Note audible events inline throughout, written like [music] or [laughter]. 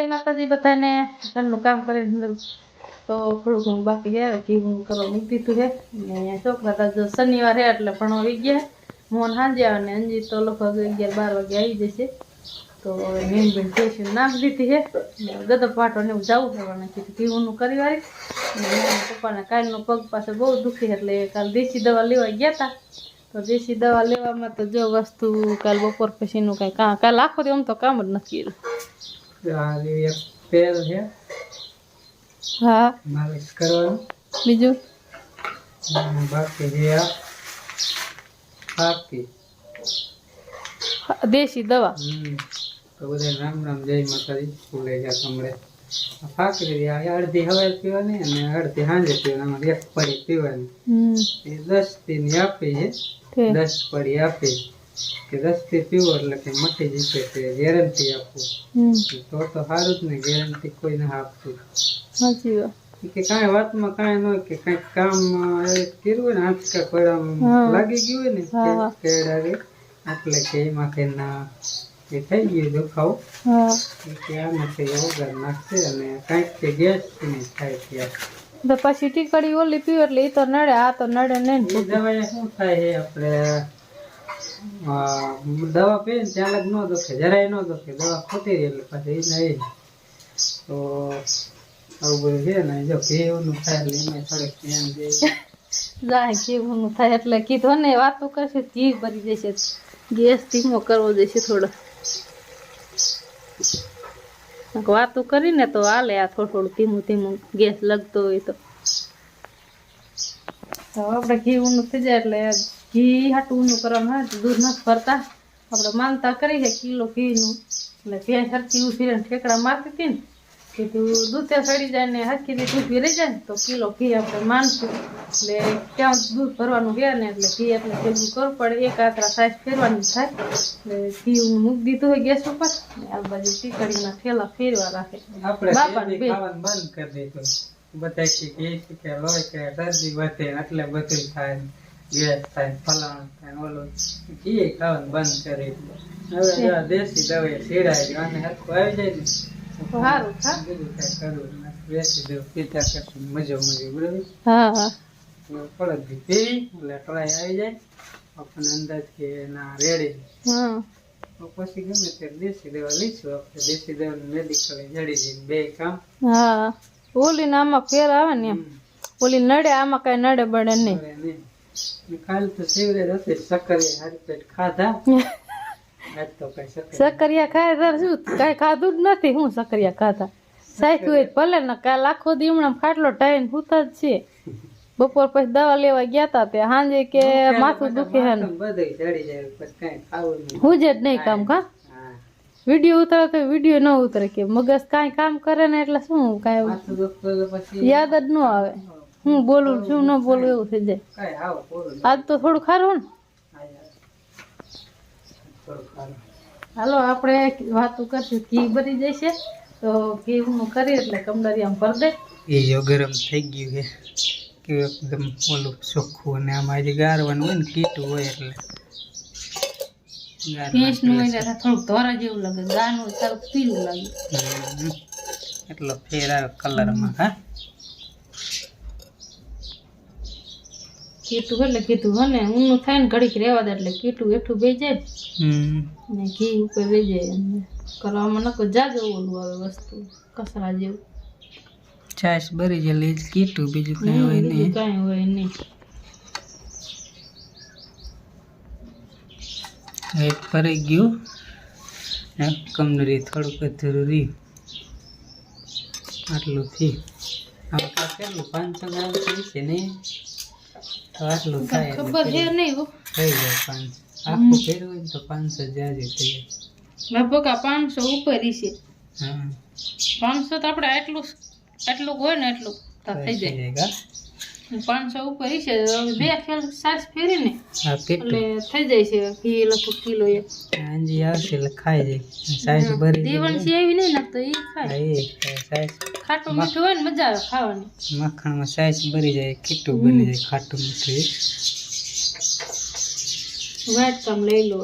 જય માતાજી બધાને ઘરનું કામ કરીને તો થોડું ઘણું બાકી ગયા ઘી હું કરવા મૂકી દીધું છે. ને છોકરા તો શનિવાર હે એટલે પણ આવી ગયા. મોન સાંજે આવે ને અંજી તો લગભગ અગિયાર બાર વાગે આવી જશે. તો મેન બેન ટેશન નાખી દીધી છે. ને ગદપ પાટો ને એવું જવું પણ કીધું ઘીવનું કરી વાળી પપ્પાને કાલનો પગ પાસે બહુ દુખી એટલે કાલ દેશી દવા લેવા ગયા હતા તો દેશી દવા લેવામાં તો જો વસ્તુ કાલ બપોર પછીનું કાંઈ કાં, કાલ આખો દે આમ તો કામ જ નથી કર્યું આ એક પેલ છે હા. માલિશ કરવાનું. બીજું? બાકી છે આ ફાકી દેશી દવા. તો બધા રામ રામ જય માતાજી ભૂલે જા કમળે ફાકરી અડધી હવાય પીવાની અને અડધી સાંજે પીવાની. એક પડી પીવાની. દસથી આપી છે દસ પડી આપી કે દસથી પીવો એટલે કે મટી જશે તે ગેરંટી આપું તો તો સારું જ ને ગેરંટી કોઈ ના આપતું. સાચી વાત. કે કાંઈ વાતમાં કાંઈ ન હોય કે કંઈક કામ કર્યું હોય ને આંચકા કોયડામ લાગી ગયું હોય ને હા, હા. કે- એટલે કે એમાં કે ના એ થઈ ગયું દુખાવ. કે એ કે વગર નાખશે અને કાંઈક કે ગેસ થાય ત્યાં. તો પછી ટીકડી ઓલી પીવું એટલે એ તો નડે આ તો નડે નહીં દવાએ શું થાય છે આપણે? દવા પીએ ને ત્યાં લગ દુખે, જરાય ન દુખે. દવા ખોટી રહી એટલે પછી એ તો આવું બધું છે ને, જો કેવું થાય એટલે એમાં થોડીક ધ્યાન દે. [laughs] જાય કેવું થાય એટલે કીધો ને, વાતો કરશે જીવ ભરી જશે ગેસ ધીમો કરવો જશે થોડો. વાતું કરીને તો હાલે આ થોડું થોડું ધીમું ધીમું, ગેસ લગતો હોય તો. આપડે ઘી ઊંડું થઈ જાય એટલે ઘી હાટું ઊનું કરવામાં આવે દૂધ નથી ભરતા. આપણે માનતા કરી છે કિલો ઘીનું. એટલે ભેંસ હરખી ઊભી રહીને ઠેકડા મારતી હતી ને કીધું દૂધે સડી જાય ને હરખી રીતે ઊભી રહી જાય ને તો કિલો ઘી આપણે માનશું. એટલે ત્યાં દૂધ ભરવાનું ગયા ને એટલે ઘી એટલે ભેગું કરવું પડે એક આતરા સાઈઝ ફેરવાની થાય. એટલે ઘી મૂકી દીધું હોય ગેસ ઉપર આ બાજુ ટીકડીના થેલા ફેરવા રાખે. બાપા બાપાને બંધ કરી દીધું. બધા કે કે છે કે શરદી વધે એટલે બધું થાય. ગેસ થાય ફલાણું થાય ઓલું ઘી ખાવાનું બંધ કરી હવે દેશી દવાઈ સીડાય ગયો અને હરખું આવી જાય ને સારું બીજું કાંઈ કરવું દેશી દવા પીતા કરશું મજો મજો બરાબર? હા હા. થોડોક ઘી પીવી એટલે ટ્રાય આવી જાય. આપણને અંદાજ કે ના રેડી. હા. પછી ગમે ત્યારે દેશી દવા લઈશું આપણે. દેશી દવા મેડિકલ જડી જઈને બે કામ. હા. ઓલી ને આમાં ફેર આવે ને એમ. ઓલી નડે આમાં કઈ નડે બડે નહીં. કાલ તો શિવરાજ હતી સક્કરિયા હારી પેટ ખાધા. [laughs] આજ તો કઈ સક્કરિયા સકરિયા ખાય તાર શું કઈ ખાધું જ નથી હું સકરિયા ખાધા. સાચું એ ભલે ને કાલ આખો દીમણા ખાટલો ટાઈમ હુતા જ છે બપોર પછી દવા લેવા ગયા તા તે સાંજે કે માથું દુખે હે હું જ નહીં કામ કા? વીડિયો ઉતરે તો વીડિયો ન ઉતરે કે મગજ કાંઈ કામ કરે ને એટલે શું કાંઈ યાદ જ ન આવે. હું બોલું શું ન બોલું એવું થઈ જાય. આજ તો થોડું ખારું ને? હાલો આપણે વાતું કરશું. ઘી ભરી જશે. તો ઘી હું કરી એટલે કમદરિયામાં ભર દે. એ જો ગરમ થઈ ગયું છે. કે એકદમ ઓલું ચોખ્ખું અને આમાં જે ગારવાનું હોય ને કીટું હોય એટલે. ભેંસનું હોય એટલે થોડુંક ધોરા જેવું લાગે. ગાનું સારું પીળું લાગે. એટલો ફેર આવે કલરમાં હા? કીટું એટલે કીધું હોય ને ઊનું થાય ને ઘડીક રહેવા દે એટલે કીટું એઠું બે જાય ને. ઘી ઉપર બે જાય કરવામાં નકો જાજો ઓલું આવે વસ્તુ કસરા જેવું. છાશ ભરી જલી લેજ કીટું બીજું કઈ હોય નહીં. કાંઈ હોય નહીં. એક ફરી ગયું. કમનરી થોડુંક જરૂરી. આટલું થી. તો કેટલું પાંચસો ગ્રામ છે ને આટલું થાય એટલે ખબર છે નહીં હો. થઈ જાય પાંચસો આખું ફેરવું હોય તો પાંચસો જાજુ થઈ લગભગ આ પાંચસો ઉપર ઈ છે. જાય હા. પાંચસો તો આપણે આટલું આટલું હોય ને એટલું થઈ જાય. પાંચસો ઉપર છે બે ખેલ સાસ ફેરી ને એટલે થઈ જાય છે ઘી લગભગ કિલો એ હાંજી આવશે એટલે ખાઈ જાય. સાસ ભરી દીવણ છે એવી નહીં નાખતો એ ખાય સાસ. ખાટું મીઠું હોય ને મજા આવે ખાવાની. મખણમાં સાસ ભરી જાય ખીટું બની જાય ખાટું મીઠું વાત કામ લઈ લો.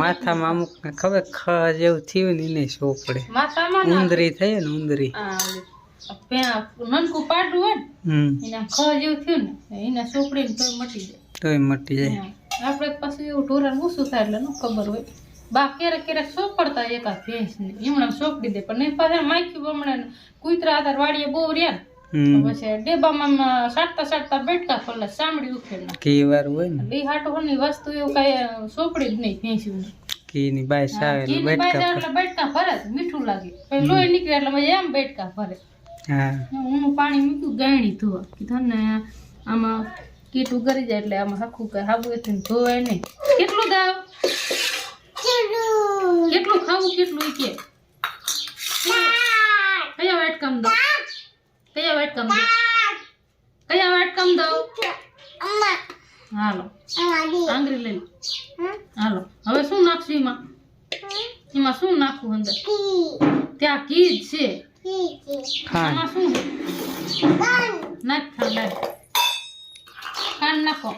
માથામાં અમુક ખબર ખ જેવું થયું ને એને શું પડે ઉંદરી થઈ ને ઉંદરી. નનકું પાડું હોય ને એના ખ જેવું થયું ને એના સોપડીને તોય મટી જાય. તોય મટી જાય. આપણે પાછું એવું ઢોરણ ઓછું થાય એટલે ન ખબર હોય. બા ક્યારેક ક્યારેક સોપડતા એકાદ ભેંસ ને એમણે સોંપડી દે પણ નહીં પાછા માખ્યું બમણે કુતરા આધાર વાડીએ બહુ રહ્યા પછી ડેબામાં સાટતા સાટતા બેઠકા ખોલે સાંભળી ઉખેડ હોય ને. ઈ હાટુની વસ્તુ એવું કાંઈ સોપડી જ નહીં ભેંસ્યું ઘી ની બાય સાવે બેઠકા ભરે. મીઠું લાગે. પછી લોહી નીકળે એટલે એમ બેઠકા ભરે. હા. હું પાણી મૂક્યું ગાયણી ધોવા. કીધું ને આમાં કીટું કરી જાય એટલે આમાં આખું કઈ હાબુએથી ધોવાય નહીં. કેટલું દાવ? કેટલું? ખાવું કેટલું કે? કયા વાટકામ દો? કયા વાટકામ દો? કયા વાટકામ દો? હાલો. આંગળી લઈ લો. હાલો. હવે શું નાખશું એમાં? એમાં શું નાખવું અંદર? ત્યાં કી છે. ખાંડ. નાખ ખાંડ ખાંડ નાખો.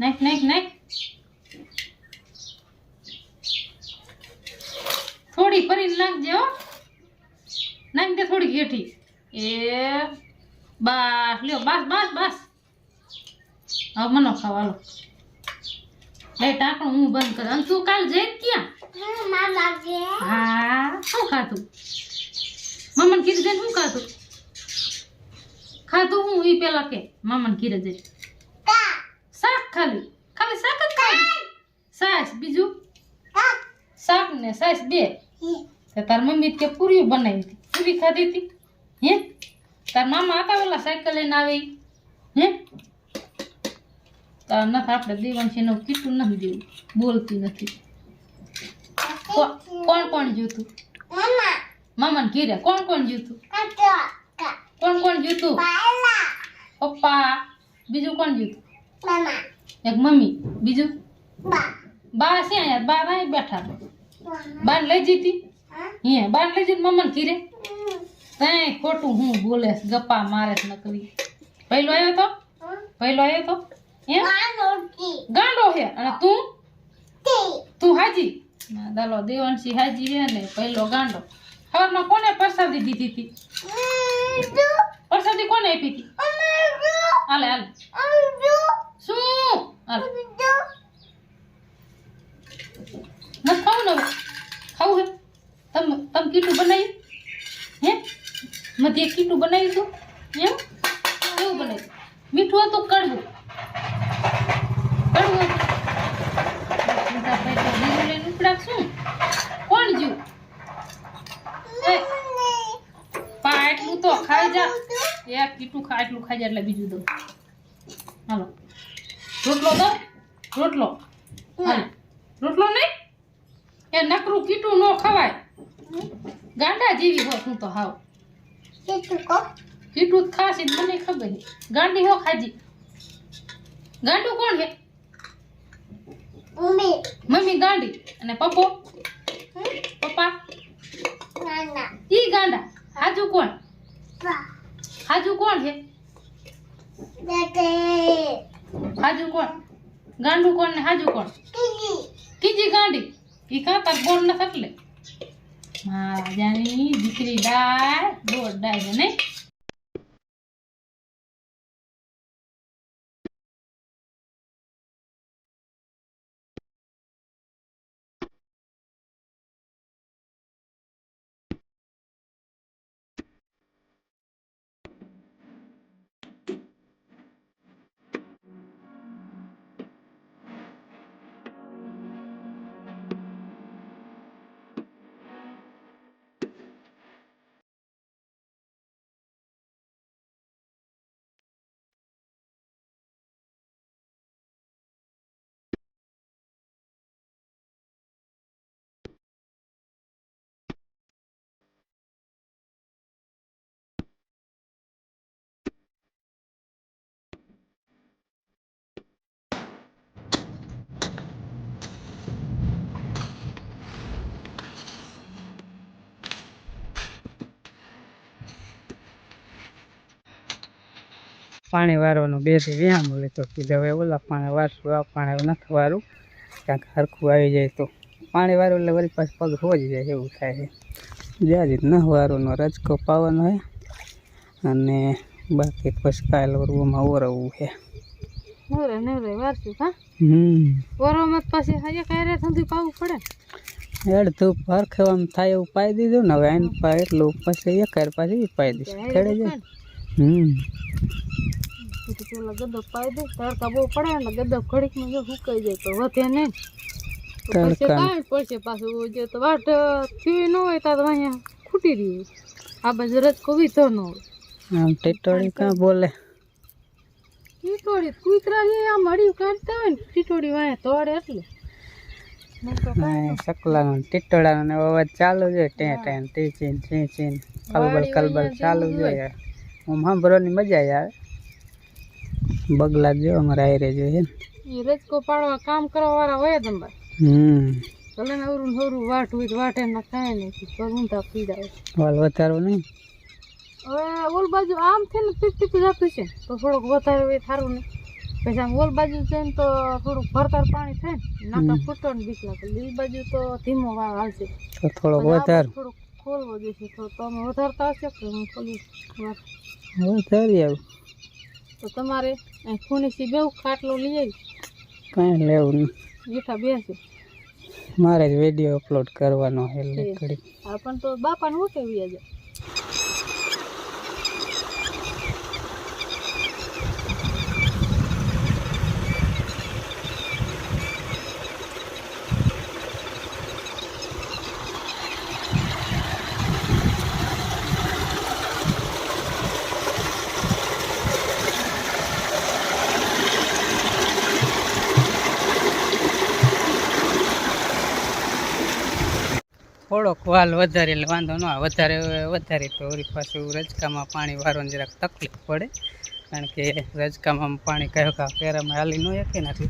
નાખ નાખ નાખ. થોડી ફરીને નાખજે હો. નાખ દે થોડી ઘેઠી એ બસ, લ્યો, બસ બસ બસ. હવે મને ખાવાલો લે ટાંકણું હું બંધ કર. અને તું કાલ જઈ ક્યાં? હા શું ખાધું? મમ્મન કીધું જઈને શું ખાધું? ખાધું હું ઈ પેલા કે મમ્મન કીધે જઈને. શાક. ખાલી. ખાલી શાક જ ખાલી? સાસ બીજું? શાક. ને સાસ બે. તે તાર મમ્મી કે પૂરી બનાવી હતી. પૂરી ખાધી હતી? હે? તાર મામા હતા ઓલા સાયકલ લઈને આવે? હે? તાર નથી આપણે દેવાંશી નું કીટું નથી દેવું. બોલતી નથી. કોણ કોણ જોતું મામાને ઘીરે કોણ કોણ જોતું કોણ કોણ જોતું પપ્પા. બીજું કોણ જોતું એક મમ્મી. બીજું? બા. છે અહીંયા. બા ભાઈ બેઠા બાર લઈ જીતી હે? બાર લઈ જીત મમ્માને ઘીરે? તઈ ખોટું હું બોલે ગપ્પા મારે નકરી. પહેલો આવ્યો તો? પહેલો આવ્યો તો? હે ગાંડો છે. અને તું. તું હાજી? દાલો દેવાંશી હાજી હે ને, પહેલો ગાંડો. ખબરમાં કોને પ્રસાદી દીધી હતી? પ્રસાદી કોને આપી હતી? હાલે હાલે. શું? હાલે. નથી ખાવું ને ખાવું હે? તમ તમ કીટું બનાવ્યું? હે? મધ્ય કીટું બનાવ્યું તું? એમ? કેવું બનાવ્યું? મીઠું હતું કડવું? કડવું હતું સીધા પૈસા બીજું લઈને ઉપડાક શું? કોણ જ્યું પા એટલું તો ખાઈ જા. એ કીટું ખા એટલું ખાઈ જા એટલે બીજું દો હાલો. રોટલો દો રોટલો. હાલો. રોટલો નહીં? એ નકરું કીટું ન ખવાય. ગાંડા જેવી હોત હું તો હાવ. કીટું ખાસી મને ખબર છે ગાંડી હો ખાજી ગાંડું કોણ છે મમ્મી. ગાંડી. અને પપ્પો? પપ્પા? ઈ ગાંડા. હાજુ કોણ? હાજુ કોણ છે? હાજુ કોણ? ગાંડું કોણ ને હાજુ કોણ? કીજી. ગાંડી. ઈ કાં તાર બોલ ન એટલે મારા જાની દીકરી ડાય દોડ ડાય ને નહીં? પાણી વારવાનું બેથી વ્યાયામ લીધો કીધું હવે ઓલા પાણી વારશું આ પાણી નથી વારું. ક્યાંક હરખું આવી જાય તો. પાણી વારું એટલે વળી પાછું પગ હોજી જાય એવું થાય છે. જ્યાં રીત ન વારવાનો રજકો પાવાનો હે અને બાકી પછી કાલ વરવામાં ઓરવવું છે. નવરે નવરે વારશું હા હમ. વરોમાં પછી હજે કાંઈ સુધી પાવું પડે? અડધું હરખેવામાં થાય એવું પાઈ દીધું ને હવે આને એટલું પછી એક પાછી પાઈ દઈશ. ખેડે જાય. હમ. ગદ્દો પાઈ દે તડકા બહુ પડે ને ગદ્દો ઘડીકમાં જો સુકાઈ જાય તો વધે નહીં. તો તડકા પડશે પાછું જે તો વાટ થયું ન હોય તો અહીંયા ખૂટી રહી આ બાજુ કોવી વીધો ન હોય. આમ ટીટોળી કાં બોલે? ટીટોળી કૂતરા આમ હળિયું કાઢતા હોય ને ટીટોળી વાંહે તોડે એટલે. નહીં તો કાંઈ હા, સકલાનો ટીટોળાનો અવાજ ચાલુ છે ટેં ટેં ટી ચીન ચીન કલબલ કલબલ ચાલુ છે હું સાંભળવાની મજા આવે બગલા જો અમારે આયરે જોઈએ ને. એ રજકો પાડવા કામ કરવા વાળા હોય જ અંબાર હમ. ભલે ને અવરું અવરું વાટ હોય વાટ ના કાંઈ નહીં તો ઊંધા પીડા વાલ વધારો નહીં. હવે ઓલ બાજુ આમ છે ને ટીપ ટીપ જતું છે. તો થોડુંક વધારે હોય સારું નહીં. પછી આમ ઓલ બાજુ છે ને તો થોડુંક ભરતર પાણી થાય ને નાકા ફૂટો ને બીક લાગે. એ બાજુ તો ધીમો વાળ હાલશે. તો થોડોક વધાર. થોડુંક ખોલવો જોઈશે તો તમે વધારતા હશે કે હું ખોલી વધારી આવું. તો તમારે અહીં સી બેવ ખાટલો લઈ આવી. કાંઈ લેવું નહીં. જેઠા બેસે. મારે જ વીડિયો અપલોડ કરવાનો છે આ પણ તો બાપાને હું કેવી આજે થોડોક વાલ વધારે એટલે વાંધો ન વધારે વધારે તો ઓરી પાછું રજકામાં પાણી વારવાની જરાક તકલીફ પડે. કારણ કે રજકામાં પાણી કયો કા પહેરામાં હાલી ન શકે ને એટલે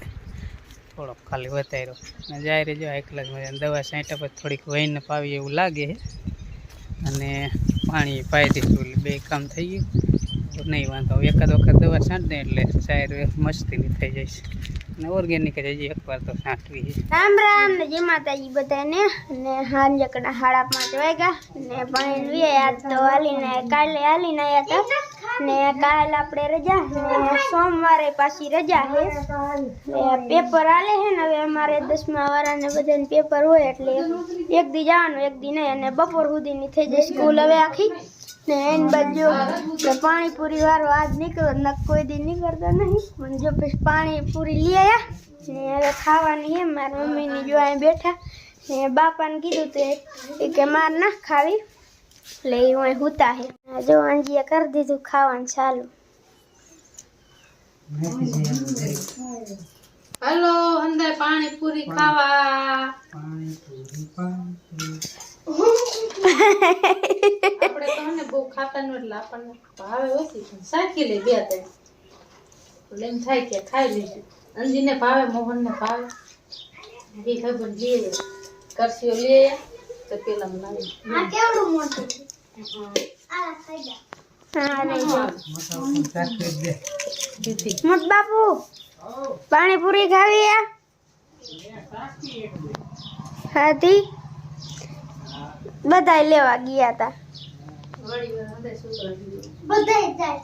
થોડોક ખાલી વધાર્યો. અને જાય રે જો એકલા દવા સાંઠા પછી થોડીક વહીને પાવી એવું લાગે અને પાણી પાઈ દીધું બે કામ થઈ ગયું. નહીં વાંધો એકાદ વખત દવા છાંટ દે એટલે શાયર મસ્તીની થઈ જાય છે. અને ઓર્ગેનિક જ હજી એકવાર તો સાંઠવી રામ રામ ને જય માતાજી બધાને. ને સાંજે કડા સાડા પાંચ વાગ્યા. ને પણ વીએ, આજ તો હાલીને, કાલે હાલીને આવ્યા હતા ને કાલ આપણે રજા ને સોમવારે પાછી રજા છે. ને પેપર હાલે છે ને હવે અમારે દસમા વાળાને બધાને પેપર હોય એટલે એક દી જવાનું, એક દી નહીં. અને બપોર સુધીની થઈ જાય સ્કૂલ હવે આખી. ને એની બાજુ કે પાણીપુરી વાળો આજ નીકળો ન કોઈ દી નીકળતો નહીં. મને જો પછી પાણીપુરી લઈ આવ્યા ને હવે ખાવાની હે મારા મમ્મીની જો અહીં બેઠા. ને બાપાને કીધું તો એ કે માર ના ખાવી. એટલે એ હું હુતા હે. જો અંજીએ કરી દીધું ખાવાનું ચાલુ. હાલો અંદર પાણી પૂરી ખાવા. પાણીપુરી પાણીપુરી. આપણે બહુ એટલે આપણને ભાવે ઓછી પણ સાચી લે બે ત્રણ. એમ થાય કે ખાઈ લઈશું અંજીને ભાવે મોહનને ભાવે. એ ખબર જે કરશીઓ લે તો પેલા લાવી. આ કેવડું મોટું? જો. બાપુ પાણીપુરી ખાવી ખાધી? બધાય લેવા ગયા હતા બધાય જાય.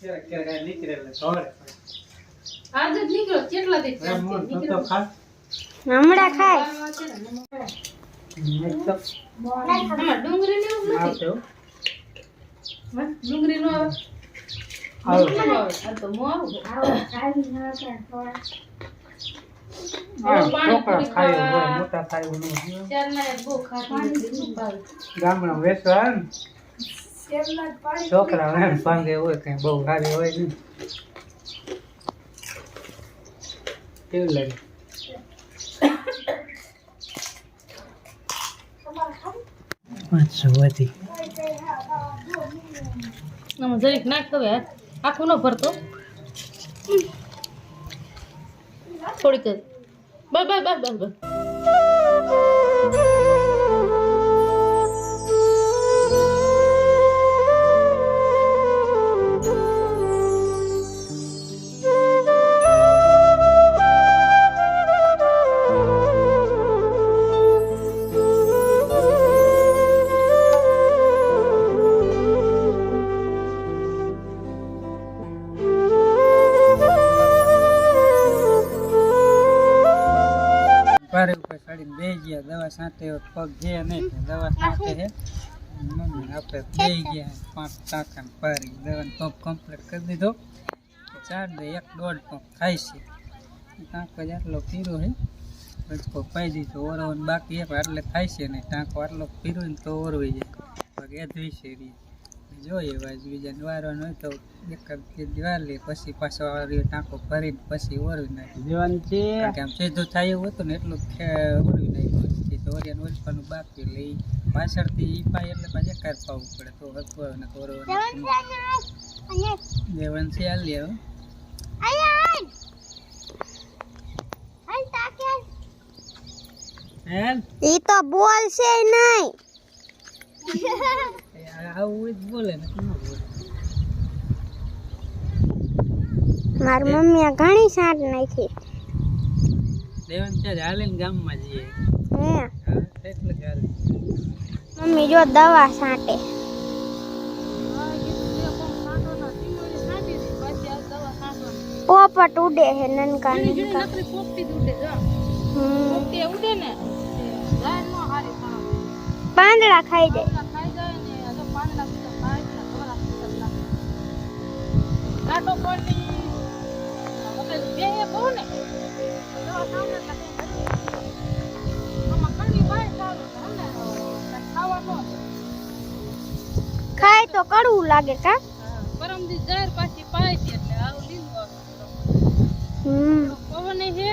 ક્યારેક ક્યારેક કેટલા દી હમણાં ખાય. ડુંગળી ને ડુંગળી નો આવે? આવો. નો આવે. આ તો મો આવું. ન ના? ગામડામાં વેચવા ને છોકરા ભાંગે હોય કઈ બહુ સારી હોય નહીં કેવું લાગે? જરીક નાખ તો આખું ન ભરતો. થોડીક જ બસ બસ બસ બસ હવે પગ છે નહીં દવા છાંટે છે. મમ્મી આપણે થઈ ગયા પાંચ ટાંકા પારી દવાનો પંપ કમ્પ્લીટ કરી દીધો. ચાર દે એક દોઢ પંપ થાય છે. ટાંકો જ આટલો પીરો છે. રજકો પાઈ દીધો ઓરવાનું બાકી એક આટલે થાય છે નહીં. ટાંકો આટલો પીરો ને તો ઓરવી જાય. પગ એ ધોઈ છે જોઈએ બાજુ બીજાને વારવાનું હોય તો એક બે દી લે પછી પાછો ટાંકો ભરીને પછી ઓરવી નાખી દેવાનું છે. આમ સીધું થાય એવું હતું ને એટલું ઓરવી નાખ્યું ઓરિયાને ઓલપાનું બાકી લઈ પાછળથી ઈ પાય એટલે પાછા એકાર પાવું પડે. તો હરખું આવે ને ઓરવાનું દેવાનું છે હાલી હવે હેલ ઈ તો બોલ છે નહીં આવું જ બોલે ને કેમ બોલે. મારી મમ્મીએ ઘણી સાંજ નાખી. દેવન છે જ હાલીને ગામમાં જઈએ. મમ્મી જો દવા છાંટે. પોપટ ઉડે છે નનકા નનકા. પોપટી ઉડે જો. પોપટી ઉડે ને જાય નો હારી થાવ પાંદડા ખાઈ જાય. તો કડવું લાગે કા? પરમ દી જાહેર પાછી પાય છે એટલે આવું લીલું આવે હમ. પવન એ છે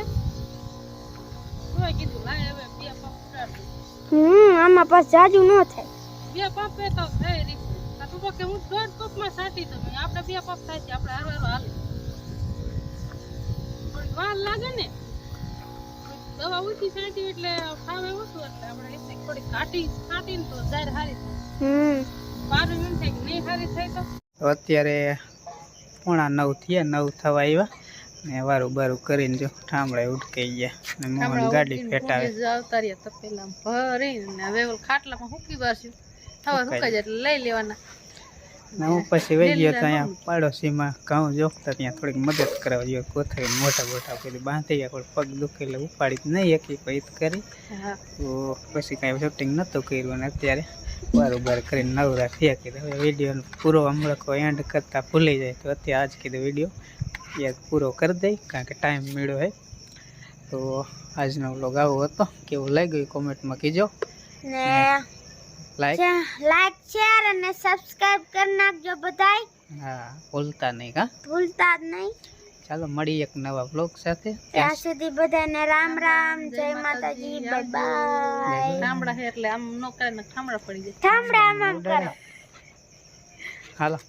તોય કીધું લાય હવે બે પંપ ઉડાડું હમ આમાં પાછ જાજુ ન થાય. બે પંપ એ તો થઈ રહી છે તું કે હું દોઢ પંપમાં સાટી તો મેં આપણે બે પંપ થાય છે આપણે હારો હારો હાલ. પણ વાર લાગે ને. દવા ઓછી સાટી એટલે ખાવે ઓછું એટલે આપણે એટલે થોડી કાટી કાટીને તો જાહેર હારી થાય હમ. તો? તો અત્યારે પોણા નવ થયા નવ થવા આવ્યા. ને વારું બારું કરીને જો ઠામડા ઉઠકાઈ ગયા. ને મોહન ગાડી ફેટાવે. આવતા રહ્યા તપેલા ભરીને હવે ખાટલામાં હુકી બારશું થવા હુકાઈ એટલે લઈ લેવાના. ને હું પછી વહી ગયો તો અહીંયા પાડોશીમાં ઘઉં જોખતા ત્યાં થોડીક મદદ કરવા જોઈએ કોથળી મોટા મોટા પેલી બાંધી ગયા કોઈ પગ દુખે એટલે ઉપાડી જ નહીં શકી પછી તો કરી. તો પછી કાંઈ શૂટિંગ નહોતું કર્યું અને અત્યારે બરોબર કરીને નવરા થયા કીધું હવે વીડિયો પૂરો હમણાં કોઈ એન્ડ કરતાં ભૂલી જાય. તો અત્યારે આજ કીધું વીડિયો યાદ પૂરો કરી દઈ કારણ કે ટાઈમ મળ્યો હોય તો આજનો વ્લોગ આવો હતો. કેવું લાગ્યું કોમેન્ટમાં કીજો. ને લાઈક લાઈક શેર અને સબસ્ક્રાઇબ કરી નાખજો બધાય. હા ભૂલતા નહીં હા? ભૂલતા જ નહીં. ચાલો મળી એક નવા બ્લોગ સાથે. ત્યાં સુધી બધાને રામ રામ. જય માતાજી બાય બાય ઠામડા એટલે આમ નો કરે ને ઠામડા પડી જાય. ઠામડા આમ આમ કરો હાલો.